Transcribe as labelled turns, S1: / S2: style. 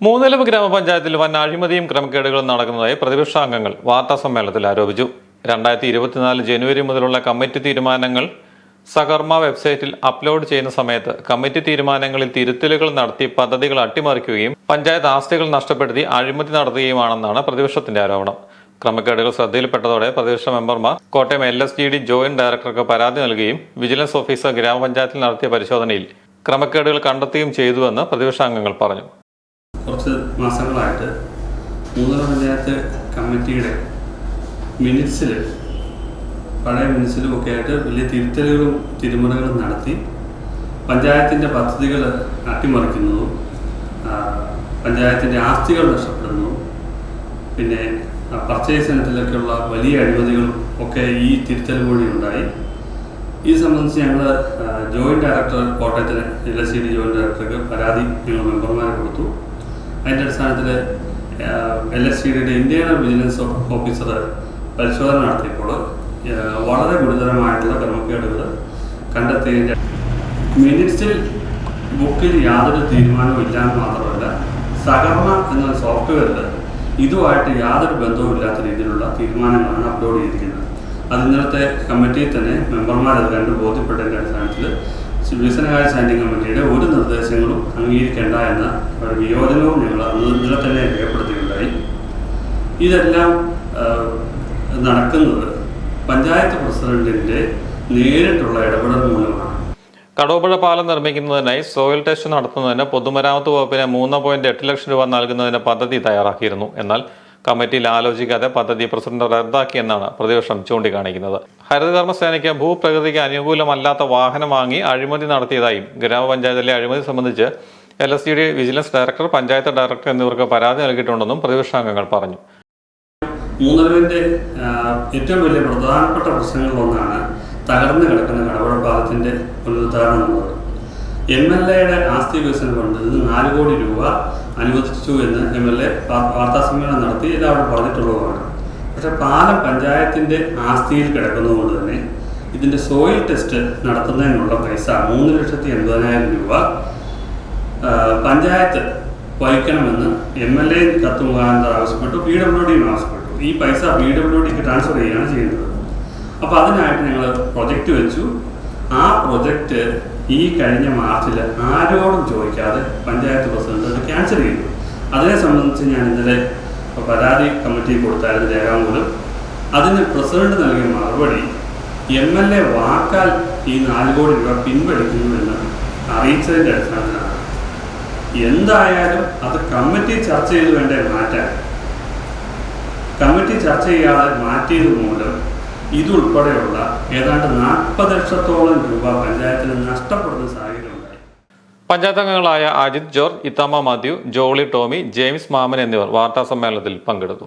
S1: മൂന്നിലവ് ഗ്രാമപഞ്ചായത്തിൽ വൻ അഴിമതിയും ക്രമക്കേടുകളും നടക്കുന്നതായി പ്രതിപക്ഷാംഗങ്ങൾ വാർത്താ സമ്മേളനത്തിൽ ആരോപിച്ചു. രണ്ടായിരത്തി ഇരുപത്തിനാല് ജനുവരി മുതലുള്ള കമ്മിറ്റി തീരുമാനങ്ങൾ സകർമ്മ വെബ്സൈറ്റിൽ അപ്ലോഡ് ചെയ്യുന്ന സമയത്ത് കമ്മിറ്റി തീരുമാനങ്ങളിൽ തിരുത്തലുകൾ നടത്തി പദ്ധതികൾ അട്ടിമറിക്കുകയും പഞ്ചായത്ത് ആസ്തികൾ നഷ്ടപ്പെടുത്തി അഴിമതി നടത്തുകയുമാണെന്നാണ് പ്രതിപക്ഷത്തിന്റെ ആരോപണം. ക്രമക്കേടുകൾ ശ്രദ്ധയിൽപ്പെട്ടതോടെ പ്രതിപക്ഷ മെമ്പർമാർ Kottayam L S G D joint ഡയറക്ടർക്ക് പരാതി നൽകുകയും വിജിലൻസ് ഓഫീസർ ഗ്രാമപഞ്ചായത്തിൽ നടത്തിയ പരിശോധനയിൽ ക്രമക്കേടുകൾ കണ്ടെത്തുകയും ചെയ്തുവെന്ന് പ്രതിപക്ഷാംഗങ്ങൾ പറഞ്ഞു.
S2: കുറച്ച് മാസങ്ങളായിട്ട് മൂന്നര പഞ്ചായത്ത് കമ്മിറ്റിയുടെ മിനിറ്റ്സിൽ പഴയ മിനിറ്റ്സിലും ഒക്കെ ആയിട്ട് വലിയ തിരുത്തലുകളും തിരുമുറകളും നടത്തി പഞ്ചായത്തിന്റെ പദ്ധതികൾ അട്ടിമറിക്കുന്നതും പഞ്ചായത്തിന്റെ ആസ്തികൾ നഷ്ടപ്പെടുന്നു പിന്നെ പർച്ചേസ് ഇനത്തിലൊക്കെയുള്ള വലിയ അഴിമതികളും ഒക്കെ ഈ തിരുത്തൽ വഴി ഉണ്ടായി. ഈ സംബന്ധിച്ച് ഞങ്ങൾ joint director കോട്ടയത്തിന് L S C D joint ഡയറക്ടർക്ക് പരാതി ഞങ്ങൾ മെമ്പർമാരെ കൊടുത്തു. അതിന്റെ അടിസ്ഥാനത്തിൽ എൽ എസ് ഡിയുടെ ഇന്ത്യയുടെ വിജിലൻസ് ഓഫീസർ പരിശോധന നടത്തിയപ്പോൾ വളരെ ഗുരുതരമായിട്ടുള്ള ക്രമക്കേടുകൾ കണ്ടെത്തിയതിന്റെ മിനിറ്റ്സിൽ ബുക്കിൽ യാതൊരു തീരുമാനവും ഇല്ലാന്ന് മാത്രമല്ല സഹർണ എന്ന സോഫ്റ്റ്വെയറിൽ ഇതുമായിട്ട് യാതൊരു ബന്ധവും ഇല്ലാത്ത രീതിയിലുള്ള തീരുമാനങ്ങളാണ് അപ്ലോഡ് ചെയ്തിരിക്കുന്നത്. അത് ഇന്നലത്തെ കമ്മിറ്റിയിൽ തന്നെ മെമ്പർമാരെ അത് കണ്ട് ബോധ്യപ്പെട്ടതിന്റെ അടിസ്ഥാനത്തിൽ വികസനകാര്യ സ്റ്റാൻഡിംഗ് കമ്മിറ്റിയുടെ ഒരു നിർദ്ദേശങ്ങളും അംഗീകരിക്കേണ്ട എന്ന ഒരു വിയോജനവും ഞങ്ങൾ അന്ന് ഇന്നലെ തന്നെ രേഖപ്പെടുത്തിയിട്ടുണ്ടായി. ഇതെല്ലാം നടക്കുന്നത് പഞ്ചായത്ത് പ്രസിഡന്റിന്റെ നേരിട്ടുള്ള ഇടപെടൽ മൂലമാണ്.
S1: കടവുപുഴ പാലം നിർമ്മിക്കുന്നതിനായി സോയിൽ ടെസ്റ്റ് നടത്തുന്നതിന് പൊതുമരാമത്ത് വകുപ്പിന് മൂന്ന് പോയിന്റ് എട്ട് ലക്ഷം രൂപ നൽകുന്നതിന് പദ്ധതി തയ്യാറാക്കിയിരുന്നു. എന്നാൽ കമ്മിറ്റിയിൽ ആലോചിക്കാതെ പദ്ധതി പ്രസിഡന്റ് റദ്ദാക്കിയെന്നാണ് പ്രതിപക്ഷം ചൂണ്ടിക്കാണിക്കുന്നത്. ഹരിതകർമ്മസേനയ്ക്ക് ഭൂപ്രകൃതിക്ക് അനുകൂലമല്ലാത്ത വാഹനം വാങ്ങി അഴിമതി നടത്തിയതായും ഗ്രാമപഞ്ചായത്തിലെ അഴിമതി സംബന്ധിച്ച് L S D vigilance director panchayat director എന്നിവർക്ക് പരാതി നൽകിയിട്ടുണ്ടെന്നും പ്രതിപക്ഷാംഗങ്ങൾ പറഞ്ഞു.
S2: മൂന്നരവിന്റെ ഏറ്റവും വലിയ പ്രധാനപ്പെട്ട പ്രശ്നങ്ങളിലൊന്നാണ് തകർന്നു കിടക്കുന്ന കടവഴ പാലത്തിന്റെ പുനരുദ്ധാരണം എന്നുള്ളത്. എം എൽ എയുടെ ആസ്തി വികസന ഫണ്ട് ഇത് നാല് കോടി രൂപ അനുവദിച്ചു എന്ന് എം എൽ എ വാർത്താ സമ്മേളനം നടത്തി. എല്ലാവരും പറഞ്ഞിട്ടുള്ളതാണ് പക്ഷെ പാലം പഞ്ചായത്തിന്റെ ആസ്തിയിൽ കിടക്കുന്നതുകൊണ്ട് തന്നെ ഇതിന്റെ സോയിൽ ടെസ്റ്റ് നടത്തുന്നതിനുള്ള പൈസ മൂന്ന് ലക്ഷത്തി എൺപതിനായിരം രൂപ പഞ്ചായത്ത് വഹിക്കണമെന്ന് എം എൽ എ കത്ത് മുഖാന്തരം ആവശ്യപ്പെട്ടു പി ഡബ്ല്യു ഡിയും ആവശ്യപ്പെട്ടു. ഈ പൈസ പി ഡബ്ല്യു ഡിക്ക് ട്രാൻസ്ഫർ ചെയ്യുകയാണ് ചെയ്യുന്നത്. അപ്പോൾ അതിനായിട്ട് ഞങ്ങൾ പ്രൊജക്റ്റ് വെച്ചു. ആ പ്രൊജക്റ്റ് ഈ കഴിഞ്ഞ മാർച്ചിൽ ആരോടും ചോദിക്കാതെ പഞ്ചായത്ത് പ്രസിഡന്റ് അത് ക്യാൻസൽ ചെയ്തു. അതിനെ സംബന്ധിച്ച് ഞാൻ ഇന്നലെ പരാതി കമ്മിറ്റിയിൽ കൊടുത്തായിരുന്നു രേഖാമൂലം അതിന് പ്രസിഡന്റ് നൽകിയ മറുപടി എം എൽ എ വാക്കാൽ ഈ നാല് കോടി രൂപ പിൻവലിക്കുന്നുവെന്ന് അറിയിച്ചതിന്റെ അടിസ്ഥാനത്തിലാണ്. എന്തായാലും അത് കമ്മിറ്റി ചർച്ച ചെയ്ത് വേണ്ടേ മാറ്റാൻ? കമ്മിറ്റി ചർച്ച ചെയ്യാതെ മാറ്റിയത് മൂലം ഇതുൾപ്പെടെയുള്ള ഏതാണ്ട് നാൽപ്പത് ലക്ഷത്തോളം രൂപ പഞ്ചായത്തിന് നഷ്ടപ്പെടുന്ന സാഹചര്യം
S1: പഞ്ചായത്ത് അംഗങ്ങളായ Ajith George Ithamma Mathew Jolly Tommy James Mammen എന്നിവർ വാർത്താ സമ്മേളനത്തിൽ പങ്കെടുത്തു.